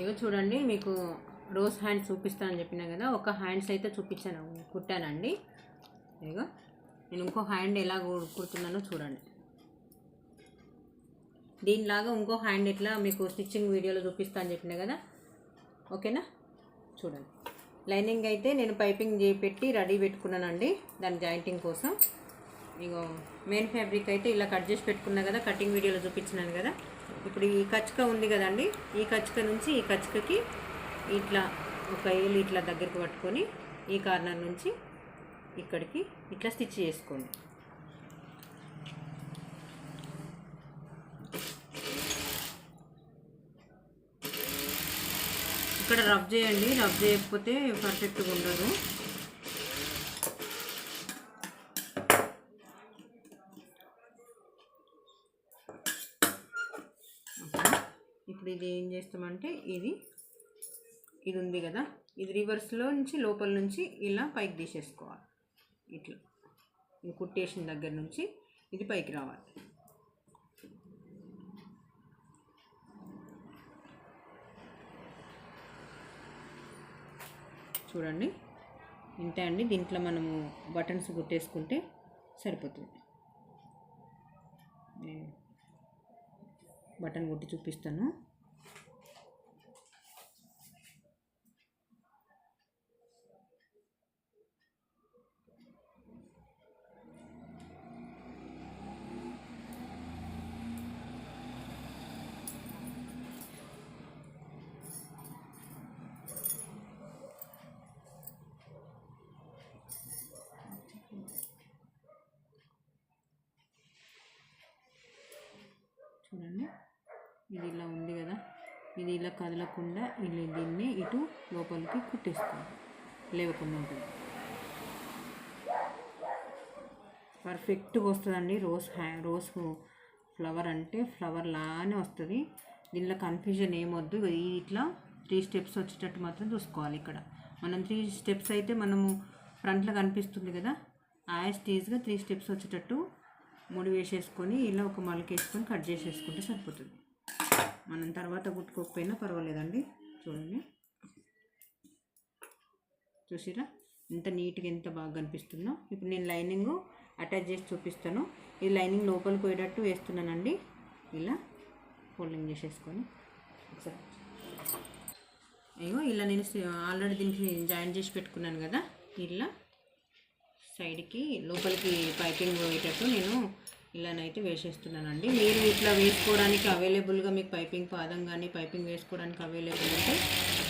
ఇగో చూడండి మీకు rose hands చూపిస్తానని చెప్పినా కదా ఒక హ్యాండ్స్ అయితే చూపించాను కుట్టానండి. ఇగో నేను ఇంకో హ్యాండ్ ఎలా కుడుతున్నానో చూడండి. దీనిలాగా ఇంకో హ్యాండ్ ఇట్లా మీకు స్టిచ్చింగ్ వీడియోలో చూపిస్తాను అని చెప్పినా కదా ఓకేనా? చూడండి. లైనింగ్ అయితే నేను పైపింగ్ చేపెట్టి రెడీ పెట్టుకున్నానండి దాని జాయింటింగ్ కోసం. ఇగో మెయిన్ ఫ్యాబ్రిక్ అయితే ఇలా కట్ చేసి పెట్టుకున్నా కదా కటింగ్ వీడియోలో చూపించినాను కదా. ఇప్పుడు ఈ కచ్చిక ఉంది కదండి ఈ కచ్క నుంచి ఈ కచ్కకి ఇట్లా ఒక ఏలు ఇట్లా దగ్గరికి పట్టుకొని ఈ కార్నర్ నుంచి ఇక్కడికి ఇట్లా స్టిచ్ చేసుకోండి. ఇక్కడ రబ్ చేయండి రబ్ చేయకపోతే పర్ఫెక్ట్గా ఉండదు ఓకే. ఇప్పుడు ఇది ఏం చేస్తామంటే ఇది ఇది ఉంది కదా ఇది రివర్స్లో నుంచి లోపల నుంచి ఇలా పైకి తీసేసుకోవాలి. ఇట్లా. ఇది కుట్టేసిన దగ్గర నుంచి ఇది పైకి రావాలి. చూడండి. ఇంతే అండి. దీంట్లో మనము బటన్స్ కుట్టేసుకుంటే సరిపోతుంది. నేను బటన్ కుట్టి చూపిస్తాను. చూడండి. ఇది ఇలా ఉంది కదా. ఇది ఇలా కదలకుండా ఇలా దీన్ని ఇటు లోపలికి కుట్టేసుకోవాలి లేవకుండా ఉంటుంది. పర్ఫెక్ట్గా వస్తుందండి. రోజ్ హ్యా రోజ్ ఫ్లవర్ అంటే ఫ్లవర్ లానే వస్తుంది. దీనిలో కన్ఫ్యూజన్ ఏమొద్దు. ఇట్లా త్రీ స్టెప్స్ వచ్చేటట్టు మాత్రం చూసుకోవాలి ఇక్కడ. మనం త్రీ స్టెప్స్ అయితే మనము ఫ్రంట్లో కనిపిస్తుంది కదా. యాజ్ స్టేజ్గా త్రీ స్టెప్స్ వచ్చేటట్టు ముడి వేసేసుకొని ఇలా ఒక మలకేసుకొని కట్ చేసేసుకుంటే సరిపోతుంది. మనం తర్వాత కుట్టుకోకపోయినా పర్వాలేదండి. చూడండి. చూసిరా? ఎంత నీట్గా ఎంత బాగా కనిపిస్తుందో. ఇప్పుడు నేను లైనింగ్ అటాచ్ చేసి చూపిస్తాను. ఈ లైనింగ్ లోపలికి పోయేటట్టు వేస్తున్నానండి. ఇలా ఫోల్డింగ్ చేసేసుకొని. ఒకసారి. అయ్యో ఇలా నేను ఆల్రెడీ దీనికి జాయిన్ చేసి పెట్టుకున్నాను కదా. ఇలా సైడ్కి లోపలికి పైపింగ్ పోయేటట్టు నేను ఇలానైతే వేసేస్తున్నానండి. మీరు ఇట్లా వేసుకోవడానికి అవైలబుల్గా మీకు పైపింగ్ పాదం కానీ పైపింగ్ వేసుకోవడానికి అవైలబుల్ ఉంటే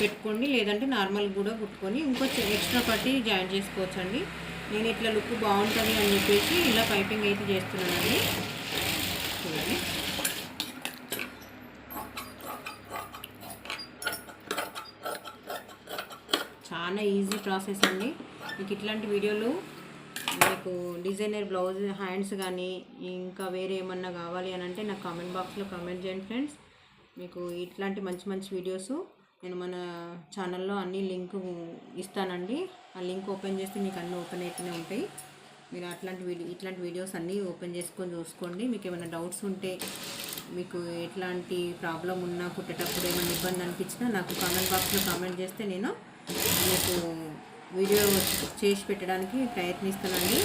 పెట్టుకోండి. లేదంటే నార్మల్ కూడా కుట్టుకొని ఇంకో ఎక్స్ట్రా పట్టి జాయిన్ చేసుకోవచ్చండి. నేను ఇట్లా లుక్ బాగుంటుంది అని చెప్పేసి ఇలా పైపింగ్ అయితే చేస్తున్నానండి. చూడండి. చాలా ఈజీ ప్రాసెస్ అండి. మీకు ఇట్లాంటి వీడియోలు మీకు డిజైనర్ బ్లౌజ్ హ్యాండ్స్ కానీ ఇంకా వేరే ఏమన్నా కావాలి అని అంటే నాకు కామెంట్ బాక్స్లో కామెంట్ చేయండి ఫ్రెండ్స్ మీకు ఇట్లాంటి మంచి మంచి వీడియోస్ నేను మన ఛానల్లో అన్ని లింక్ ఇస్తానండి. ఆ లింక్ ఓపెన్ చేస్తే మీకు అన్నీ ఓపెన్ అవుతూనే ఉంటాయి. మీరు అట్లాంటి వీడియో ఇట్లాంటి వీడియోస్ అన్నీ ఓపెన్ చేసుకొని చూసుకోండి. మీకు ఏమైనా డౌట్స్ ఉంటే మీకు ఎట్లాంటి ప్రాబ్లం ఉన్నా కుట్టేటప్పుడు ఏమైనా ఇబ్బంది అనిపించినా నాకు కామెంట్ బాక్స్లో కామెంట్ చేస్తే నేను మీకు వీడియో చేసి పెట్టడానికి ప్రయత్నిస్తానండి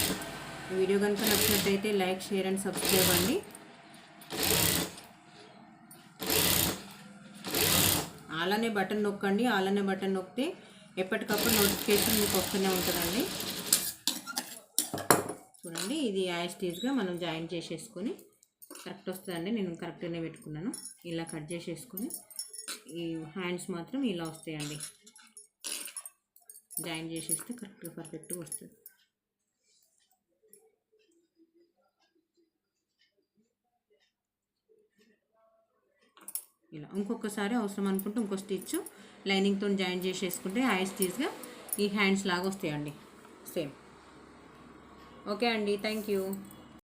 వీడియో కనుక నచ్చినట్టయితే లైక్ షేర్ అండ్ సబ్స్క్రైబ్ అండి. అలానే బటన్ నొక్కండి. అలానే బటన్ నొక్కితే ఎప్పటికప్పుడు నోటిఫికేషన్ మీకు వస్తూనే ఉంటుందండి. చూడండి ఇది యాస్టీజ్గా మనం జాయిన్ చేసేసుకొని కరెక్ట్ వస్తుందండి. నేను కరెక్ట్గానే పెట్టుకున్నాను. ఇలా కట్ చేసేసుకొని ఈ హ్యాండ్స్ మాత్రం ఇలా వస్తాయండి. జాయిన్ చేసేస్తే కరెక్ట్గా పర్ఫెక్ట్గా వస్తుంది. ఇలా ఇంకొకసారి అవసరం అనుకుంటే ఇంకో స్టిచ్ లైనింగ్తో జాయిన్ చేసేసుకుంటే హై స్టిచ్గా ఈ హ్యాండ్స్ లాగా వస్తాయండి. సేమ్. ఓకే అండి. Thank you.